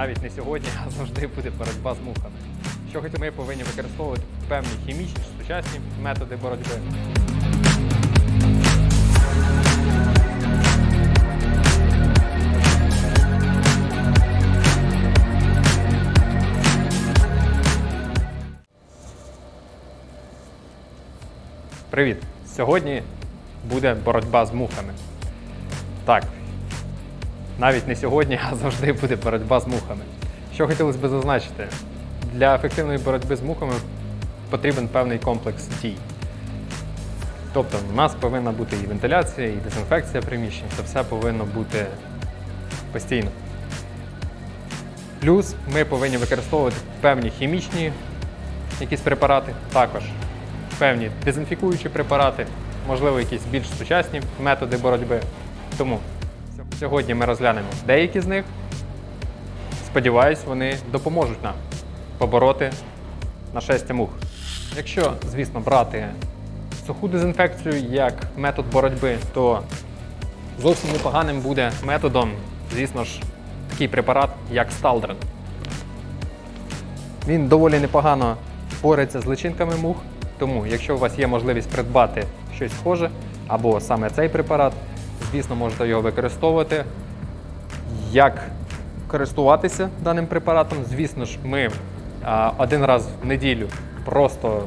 навіть не сьогодні, а завжди буде боротьба з мухами. Що хоч ми повинні використовувати певні хімічні сучасні методи боротьби. Привіт! Сьогодні буде боротьба з мухами. Так, навіть не сьогодні, а завжди буде боротьба з мухами. Що хотілося б зазначити, для ефективної боротьби з мухами потрібен певний комплекс дій. Тобто, в нас повинна бути і вентиляція, і дезінфекція приміщень. Це все повинно бути постійно. Плюс ми повинні використовувати певні хімічні якісь препарати, також певні дезінфікуючі препарати, можливо, якісь більш сучасні методи боротьби. Тому сьогодні ми розглянемо деякі з них. Сподіваюсь, вони допоможуть нам побороти нашестя мух. Якщо, звісно, брати суху дезінфекцію як метод боротьби, то зовсім непоганим буде методом, звісно ж, такий препарат, як Сталдрен. Він доволі непогано бореться з личинками мух, тому якщо у вас є можливість придбати щось схоже, або саме цей препарат, звісно, можете його використовувати. Як користуватися даним препаратом? Звісно ж, ми один раз в неділю просто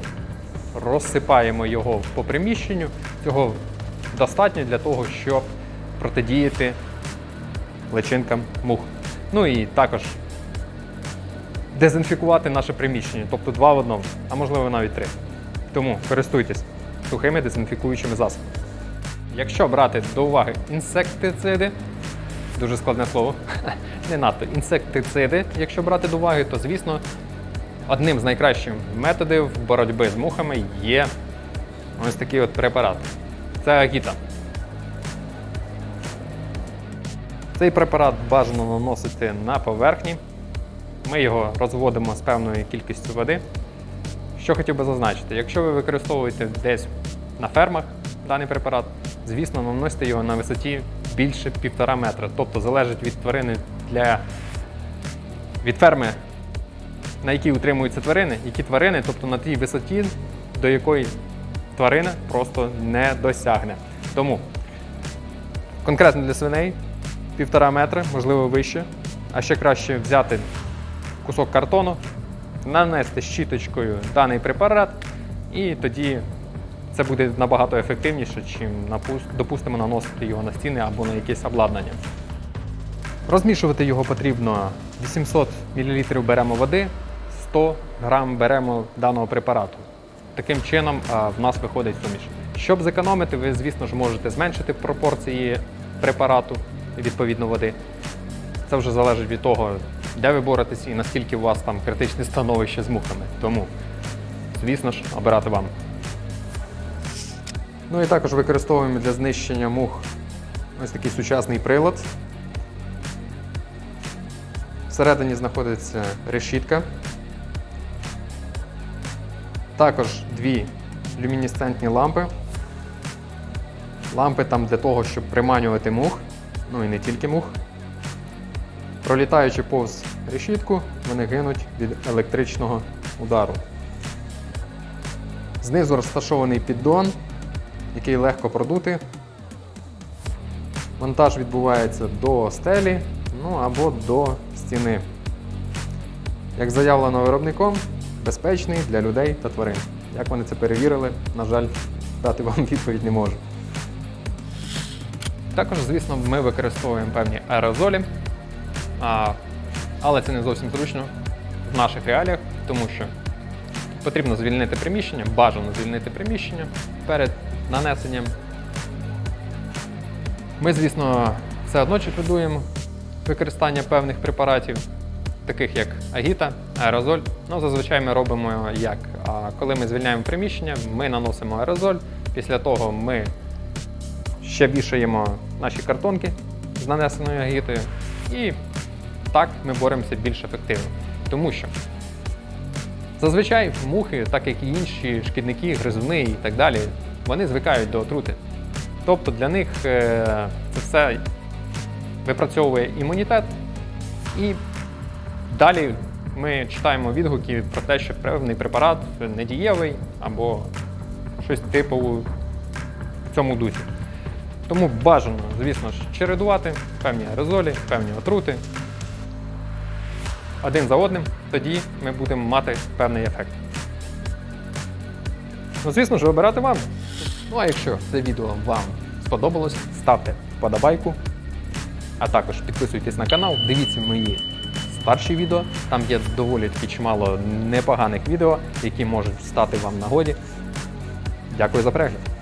розсипаємо його по приміщенню. Цього достатньо для того, щоб протидіяти личинкам мух. Ну і також дезінфікувати наше приміщення, тобто два в одному, а можливо навіть три. Тому користуйтесь сухими дезінфікуючими засобами. Якщо брати до уваги інсектициди, дуже складне слово, не надто інсектициди, якщо брати до уваги, то звісно одним з найкращих методів боротьби з мухами є ось такий от препарат. Це агіта. Цей препарат бажано наносити на поверхні. Ми його розводимо з певною кількістю води. Що хотів би зазначити, якщо ви використовуєте десь на фермах даний препарат, звісно, наносите його на висоті більше півтора метра. Тобто залежить від тварини для від ферми, на якій утримуються тварини, які тварини, тобто на тій висоті, до якої тварина просто не досягне. Тому конкретно для свиней півтора метра, можливо вище, а ще краще взяти кусок картону, нанести щіточкою даний препарат, і тоді це буде набагато ефективніше, чим допустимо наносити його на стіни або на якесь обладнання. Розмішувати його потрібно 800 мл беремо води, 100 г беремо даного препарату. Таким чином в нас виходить суміш. Щоб зекономити, ви, звісно ж, можете зменшити пропорції препарату відповідно води. Це вже залежить від того, де ви боретесь і наскільки у вас там критичне становище з мухами. Тому, звісно ж, обирати вам. Ну і також використовуємо для знищення мух ось такий сучасний прилад. Всередині знаходиться решітка. Також дві люмінесцентні лампи. Лампи там для того, щоб приманювати мух, ну і не тільки мух. Пролітаючи повз решітку, вони гинуть від електричного удару. Знизу розташований піддон, який легко продути. Монтаж відбувається до стелі, ну або до стіни. Як заявлено виробником, безпечний для людей та тварин. Як вони це перевірили, на жаль, дати вам відповідь не можу. Також, звісно, ми використовуємо певні аерозолі, але це не зовсім зручно в наших реаліях, тому що потрібно звільнити приміщення, бажано звільнити приміщення перед нанесенням. Ми, звісно, все одно чекудуємо використання певних препаратів, таких як агіта, аерозоль. Ну, зазвичай ми робимо як? Коли ми звільняємо приміщення, ми наносимо аерозоль. Після того ми ще вішаємо наші картонки з нанесеною агітою. І так ми боремося більш ефективно. Тому що зазвичай мухи, так як і інші шкідники, гризуни і так далі, вони звикають до отрути. Тобто для них е, це все випрацьовує імунітет і Далі ми читаємо відгуки про те, що певний препарат недієвий або щось типу в цьому дусі. Тому бажано, звісно ж, чередувати певні аерозолі, певні отрути один за одним, тоді ми будемо мати певний ефект. Ну, звісно ж, обирати вам. Ну а якщо це відео вам сподобалось, ставте вподобайку, а також підписуйтесь на канал, дивіться мої старші відео. Там є доволі таки чимало непоганих відео, які можуть стати вам нагоді. Дякую за перегляд.